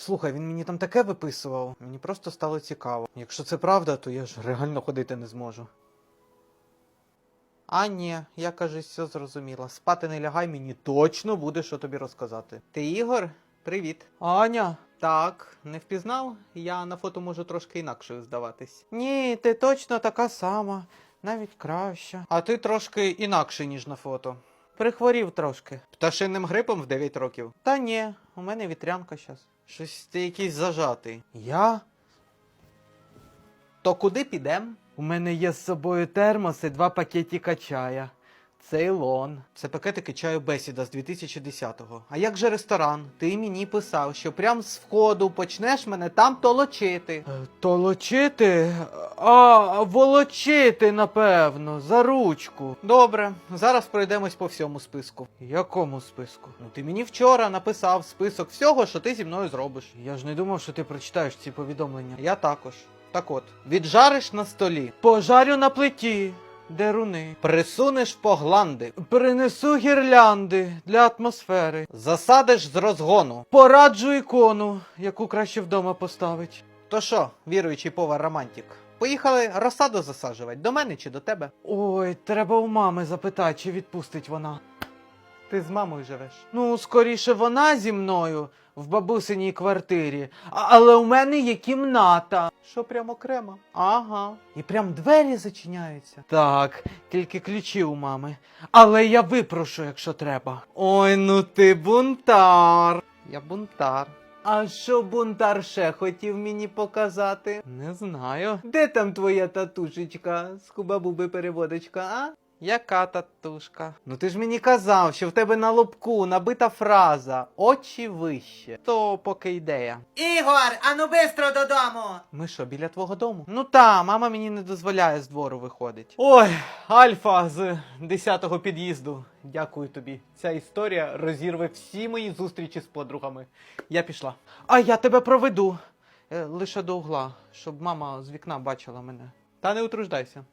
Слухай, він мені там таке виписував. Мені просто стало цікаво. Якщо це правда, то я ж реально ходити не зможу. А ні, я кажуть, все зрозуміла. Спати не лягай, мені точно буде що тобі розказати. Ти Ігор? Привіт. Аня. Так, не впізнав? Я на фото можу трошки інакшою здаватись. Ні, ти точно така сама, навіть краща. А ти трошки інакше, ніж на фото. Прихворів трошки. Пташинним грипом в 9 років. Та ні, у мене вітрянка щас. Щось ти якийсь зажатий. Я? То куди підем? У мене є з собою термос і два пакетіка чая. Цейлон. Це пакетики чаю бесіда з 2010-го. А як же ресторан? Ти мені писав, що прям з входу почнеш мене там толочити. Е, Толочити? А, волочити, напевно, за ручку. Добре, зараз пройдемось по всьому списку. Якому списку? Ну ти мені вчора написав список всього, що ти зі мною зробиш. Я ж не думав, що ти прочитаєш ці повідомлення. Я також. Так от, віджариш на столі. Пожарю на плиті. Деруни. Присунеш погланди. Принесу гірлянди для атмосфери. Засадиш з розгону. Пораджу ікону, яку краще вдома поставить. То що, віруючий повар романтик? Поїхали розсаду засаджувати до мене чи до тебе? Ой, треба у мами запитати, чи відпустить вона. Ти з мамою живеш? Ну, скоріше вона зі мною в бабусиній квартирі, а- але у мене є кімната. Що прямо окремо? Ага. І прям двері зачиняються. Так, тільки ключі у мами. Але я випрошу, якщо треба. Ой, ну ти бунтар. Я бунтар. А що бунтар ще хотів мені показати? Не знаю. Де там твоя татушечка з Кубабуби переводочка, а? Яка татушка? Ну ти ж мені казав, що в тебе на лобку набита фраза очі вище. То поки ідея. Ігор, ану бистро додому. Ми що, біля твого дому? Ну та, мама мені не дозволяє з двору виходить. Ой, Альфа з 10-го під'їзду. Дякую тобі. Ця історія розірве всі мої зустрічі з подругами. Я пішла. А я тебе проведу. Е, лише до угла, щоб мама з вікна бачила мене. Та не утруждайся.